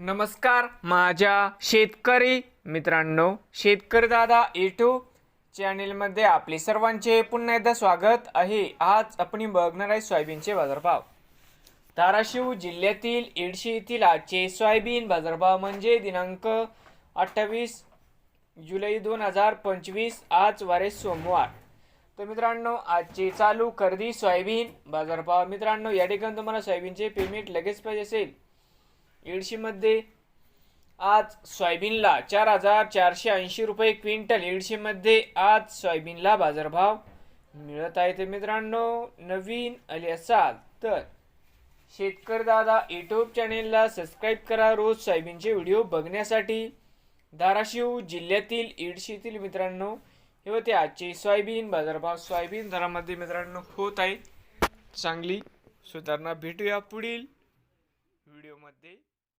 नमस्कार माझ्या शेतकरी मित्रांनो शेतकरी दादा यूट्यूब चॅनेलमध्ये आपले सर्वांचे पुन्हा एकदा स्वागत आहे. आज आपण बघणार आहे सोयाबीनचे बाजारभाव. धाराशिव जिल्ह्यातील येडशी येथील आजचे सोयाबीन बाजारभाव म्हणजे दिनांक अठ्ठावीस जुलै दोन हजार पंचवीस आज वारे सोमवार. तर मित्रांनो आजचे चालू खरेदी सोयाबीन बाजारभाव. मित्रांनो या ठिकाणी तुम्हाला सोयाबीनचे पेमेंट लगेच पाहिजे असेल येडशीमध्ये आज सोयाबीनला चार हजार चारशे ऐंशी रुपये क्विंटल. येडशीमध्ये आज सोयाबीनला बाजारभाव मिळत आहे ते मित्रांनो. नवीन आले असाल तर शेतकरी दादा यूट्यूब चॅनेलला सबस्क्राईब करा. रोज सोयाबीनचे व्हिडिओ बघण्यासाठी धाराशिव जिल्ह्यातील येडशीतील मित्रांनो हे होते आजचे सोयाबीन बाजारभाव. सोयाबीन दरामध्ये मित्रांनो होत आहे चांगली. सुधारणा भेटूया पुढील व्हिडिओमध्ये